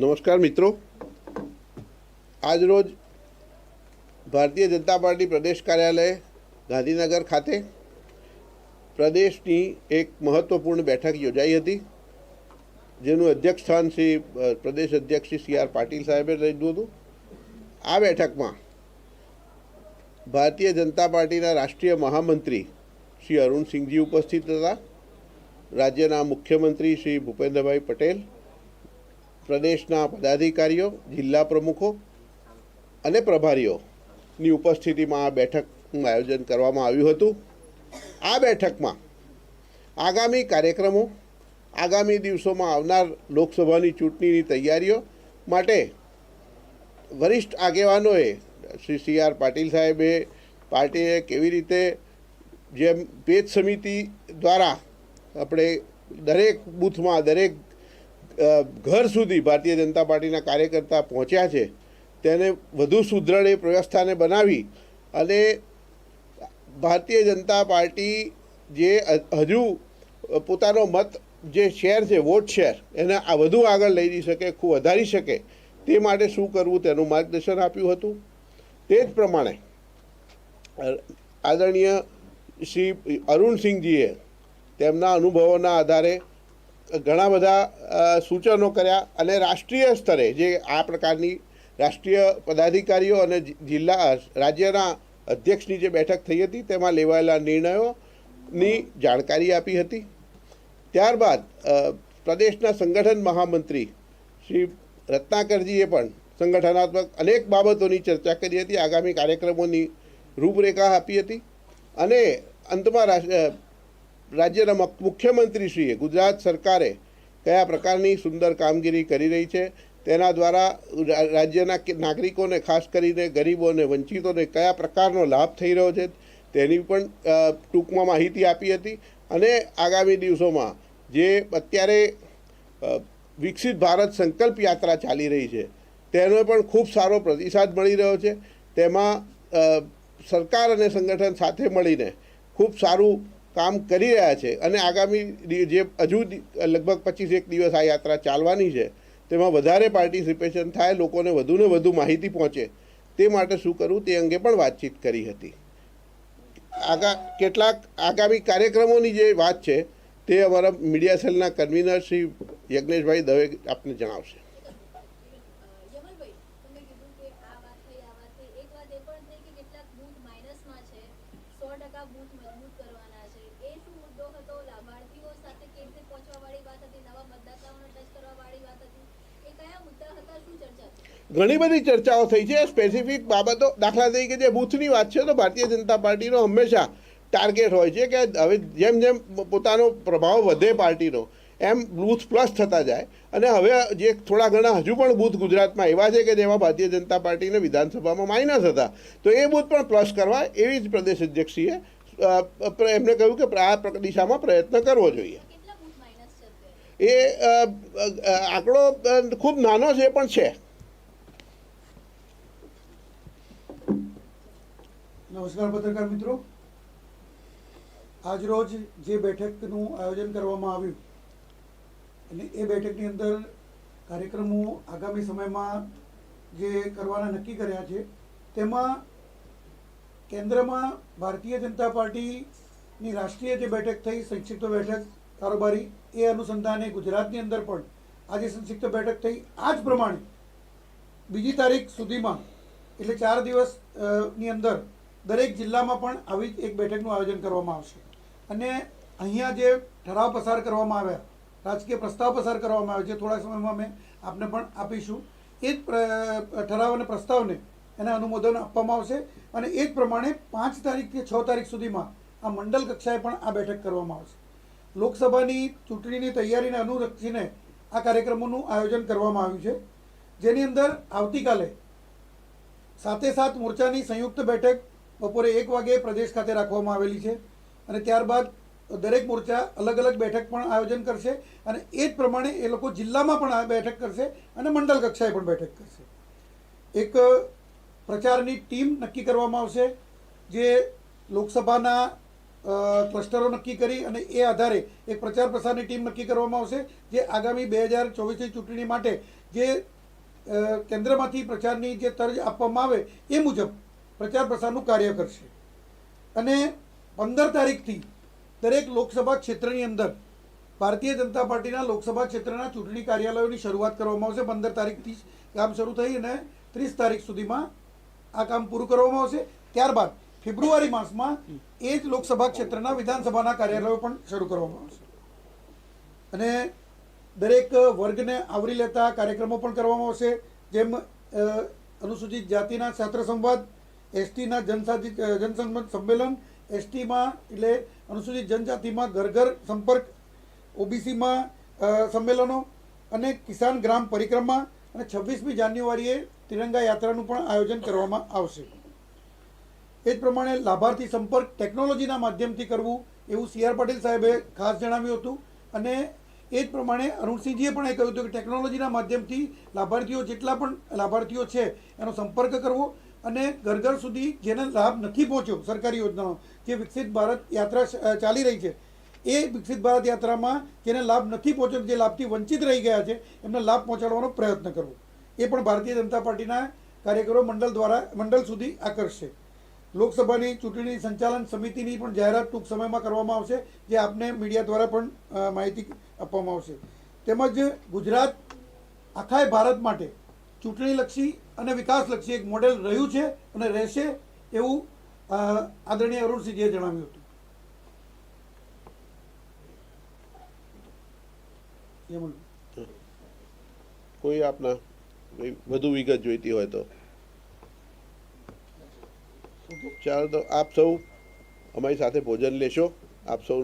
નમસ્કાર મિત્રો. આજરોજ ભારતીય જનતા પાર્ટી પ્રદેશ કાર્યાલય ગાંધીનગર ખાતે પ્રદેશની એક મહત્ત્વપૂર્ણ બેઠક યોજાઈ હતી, જેનું અધ્યક્ષ સ્થાન શ્રી પ્રદેશ અધ્યક્ષ શ્રી સી આર પાટીલ સાહેબે લીધું હતું. આ બેઠકમાં ભારતીય જનતા પાર્ટીના રાષ્ટ્રીય મહામંત્રી શ્રી અરુણસિંહજી ઉપસ્થિત હતા. રાજ્યના મુખ્યમંત્રી શ્રી ભૂપેન્દ્રભાઈ પટેલ પ્રદેશના પદાધિકારીઓ, જિલ્લા પ્રમુખો અને પ્રભારીઓની ઉપસ્થિતિમાં આ બેઠકનું આયોજન કરવામાં આવ્યું હતું. આ બેઠકમાં આગામી કાર્યક્રમો, આગામી દિવસોમાં આવનાર લોકસભાની ચૂંટણીની તૈયારીઓ માટે વરિષ્ઠ આગેવાનોએ, શ્રી સી આર પાટીલ સાહેબે, પાર્ટીએ કેવી રીતે જેમ પેજ સમિતિ દ્વારા આપણે દરેક બૂથમાં, દરેક ઘર સુધી ભારતીય જનતા પાર્ટીના કાર્યકર્તા પહોંચ્યા છે, તેને વધુ સુદૃઢ એ વ્યવસ્થાને બનાવી અને ભારતીય જનતા પાર્ટી જે હજુ પોતાનો મત જે શેર છે, વોટ શેર, એને આ વધુ આગળ લઈ જઈ શકે, ખૂબ વધારી શકે, તે માટે શું કરવું તેનું માર્ગદર્શન આપ્યું હતું. તે જ પ્રમાણે આદરણીય શ્રી અરુણસિંહજીએ તેમના અનુભવોના આધારે ઘણા બધા સૂચનો કર્યા અને રાષ્ટ્રીય સ્તરે જે આ પ્રકારની રાષ્ટ્રીય પદાધિકારીઓ અને જિલ્લા રાજ્યના અધ્યક્ષની જે બેઠક થઈ હતી તેમાં લેવાયેલા નિર્ણયોની જાણકારી આપી હતી. ત્યારબાદ પ્રદેશના સંગઠન મહામંત્રી શ્રી રત્નાકરજીએ પણ સંગઠનાત્મક અનેક બાબતોની ચર્ચા કરી હતી, આગામી કાર્યક્રમોની રૂપરેખા આપી હતી અને અંતમાં રાજ્યના મુખ- મુખ્યમંત્રીશ્રીએ ગુજરાત સરકારે કયા પ્રકારની સુંદર કામગીરી કરી રહી છે? તેના દ્વારા રાજ્યના નાગરિકોને, ખાસ કરીને ગરીબો અને વંચિતોને કયા પ્રકારનો લાભ થઈ રહ્યો છે તેની પણ ટૂંકમાં માહિતી આપી હતી. અને આગામી દિવસોમાં જે અત્યારે વિકસિત ભારત સંકલ્પ યાત્રા ચાલી રહી છે, તેનો પણ ખૂબ સારો પ્રતિસાદ મળી રહ્યો છે. તેમાં સરકાર અને સંગઠન સાથે મળીને ખૂબ સારું કામ કરી રહ્યા છે અને આગામી જે હજુ લગભગ પચીસ એક દિવસ આ યાત્રા ચાલવાની છે, તેમાં વધારે પાર્ટિસિપેશન થાય, લોકોને વધુને વધુ માહિતી પહોંચે, તે માટે શું કરવું તે અંગે પણ વાતચીત કરી હતી. આગા, કેટલાક આગામી કાર્યક્રમોની જે વાત છે, તે અમારા મીડિયા સેલના કન્વીનર શ્રી યજ્ઞેશભાઈ દવે આપને જણાવશે. યમલભાઈ, તમે કીધું કે આ વાત થઈ આ વાત થઈ એક વાત એ પણ થઈ કે કેટલાક બૂથ માઇનસમાં છે સો ટકા બૂથ મજબૂત કરવાના છે એ શું મુદ્દો હતો લાભાર્થીઓ સાથે કેવી રીતે પહોંચવા વાળી વાત હતી નવા મતદાતાઓને ટચ કરવા વાળી વાત હતી એ કયા મુદ્દા હતા શું ચર્ચા થઈ ઘણી બધી ચર્ચાઓ થઈ છે. સ્પેસિફિક બાબતો દાખલા તરીકે જે બૂથની વાત છે તો ભારતીય જનતા પાર્ટીનો હંમેશા ટાર્ગેટ હોય છે કે હવે જેમ જેમ પોતાનો પ્રભાવ વધે પાર્ટીનો એમ બૂથ પ્લસ થતા જાય. અને હવે જે થોડા ઘણા હજુ પણ બૂથ ગુજરાતમાં એવા છે કે જેમાં ભારતીય જનતા પાર્ટીને વિધાનસભામાં માઇનસ હતા. તો એ બૂથ પણ પ્લસ કરવા એવી જ પ્રદેશ અધ્યક્ષીએ એમને કહ્યું કે આ દિશામાં પ્રયત્ન કરવો જોઈએ. એ આંકડો ખૂબ નાનો છે પણ છે. નમસ્કાર પત્રકાર મિત્રો. આજરોજ જે બેઠકનું આયોજન કરવામાં આવ્યું, અને એ બેઠકની અંદર કાર્યક્રમો આગામી સમયમાં જે કરવાના નક્કી કર્યા છે, તેમાં કેન્દ્રમાં ભારતીય જનતા પાર્ટીની રાષ્ટ્રીય જે બેઠક થઈ, સંક્ષિપ્ત બેઠક કારોબારી, એ અનુસંધાને ગુજરાતની અંદર પણ આજે સંક્ષિપ્ત બેઠક થઈ. આ જ પ્રમાણે બીજી તારીખ સુધીમાં, એટલે ચાર દિવસની અંદર દરેક જિલ્લામાં પણ આવી એક બેઠકનું આયોજન કરવામાં આવશે. અને અહીંયા જે ઠરાવ પસાર કરવામાં આવ્યા, રાજકીય પ્રસ્તાવ પસાર કરવામાં આવ્યો છે થોડા સમયમાં અમે આપને પણ આપીશું, એ જ ઠરાવ અને પ્રસ્તાવને એના અનુમોદન આપવામાં આવશે અને એ જ પ્રમાણે પાંચ તારીખથી છ તારીખ સુધીમાં આ મંડળ કક્ષાએ પણ આ બેઠક કરવામાં આવશે. લોકસભાની ચૂંટણીની તૈયારીને અનુલક્ષીને આ કાર્યક્રમોનું આયોજન કરવામાં આવ્યું છે. જેની અંદર આવતીકાલે સાતે સાત મોરચાની સંયુક્ત બેઠક બપોરે એક વાગે પ્રદેશ ખાતે રાખવામાં આવેલી છે અને ત્યારબાદ દરેક મોરચા અલગ અલગ બેઠક પણ આયોજન કરશે અને એ જ પ્રમાણે એ લોકો જિલ્લામાં પણ બેઠક કરશે અને મંડળ કક્ષાએ પણ બેઠક કરશે. એક પ્રચારની ટીમ નક્કી કરવામાં આવશે જે લોકસભાના ક્લસ્ટરો નક્કી કરી અને એ આધારે એક પ્રચાર પ્રસારની ટીમ નક્કી કરવામાં આવશે જે આગામી બે હજાર ચોવીસની ચૂંટણી માટે જે કેન્દ્રમાંથી પ્રચારની જે તર્જ આપવામાં આવે એ મુજબ પ્રચાર પ્રસારનું કાર્ય કરશે. અને પંદર તારીખથી દરેક લોકસભા ક્ષેત્રની અંદર ભારતીય જનતા પાર્ટીના લોકસભા ક્ષેત્રના ચૂંટણી કાર્યાલયોની શરૂઆત કરવામાં આવશે. પંદર તારીખથી કામ શરૂ થઈ અને ત્રીસ તારીખ સુધીમાં આ કામ પૂરું કરવામાં આવશે. ત્યારબાદ ફેબ્રુઆરી માસમાં એ જ લોકસભા ક્ષેત્રના વિધાનસભાના કાર્યાલયો પણ શરૂ કરવામાં આવશે. અને દરેક વર્ગને આવરી લેતા કાર્યક્રમો પણ કરવામાં આવશે. જેમ અનુસૂચિત જાતિના છાત્ર સંવાદ એસટીના જનસાધિત જનસંવાદ સંમેલન, એસટીમાં એટલે અનુસૂચિત જનજાતિમાં ઘર ઘર સંપર્ક, ઓબીસીમાં સંમેલનો અને કિસાન ગ્રામ પરિક્રમા અને છવ્વીસમી જાન્યુઆરીએ તિરંગા યાત્રાનું પણ આયોજન કરવામાં આવશે. એ જ પ્રમાણે લાભાર્થી સંપર્ક ટેકનોલોજીના માધ્યમથી કરવું એવું સી આર પાટીલ સાહેબે ખાસ જણાવ્યું હતું અને એ જ પ્રમાણે અરુણસિંહજીએ પણ એ કહ્યું હતું કે ટેકનોલોજીના માધ્યમથી લાભાર્થીઓ જેટલા પણ લાભાર્થીઓ છે એનો સંપર્ક કરવો અને ઘર ઘર સુધી જેને લાભ નથી પહોંચ્યો સરકારી યોજનાનો, જે વિકસિત ભારત યાત્રા ચાલી રહી છે, એ વિકસિત ભારત યાત્રામાં જેને લાભ નથી પહોંચ્યો, જે લાભથી વંચિત રહી ગયા છે, એમને લાભ પહોંચાડવાનો પ્રયત્ન કરવો. એ પણ ભારતીય જનતા પાર્ટીના કાર્યકરો મંડળ દ્વારા, મંડળ સુધી આકર્ષશે. લોકસભાની ચૂંટણી સંચાલન સમિતિની પણ જાહેરાત ટૂંક સમયમાં કરવામાં આવશે, જે આપને મીડિયા દ્વારા પણ માહિતી આપવામાં આવશે. તેમજ ગુજરાત આખાય ભારત માટે ચૂંટણીલક્ષી અને વિકાસલક્ષી એક મોડેલ રહ્યું છે અને રહેશે એવું આદરણીય અરુણસિંહજીએ જણાવ્યું હતું. કોઈ આપના વધુ વિગત જોઈતી હોય તો? ચાલો તો આપ સૌ અમારી સાથે ભોજન લેશો. આપ સૌ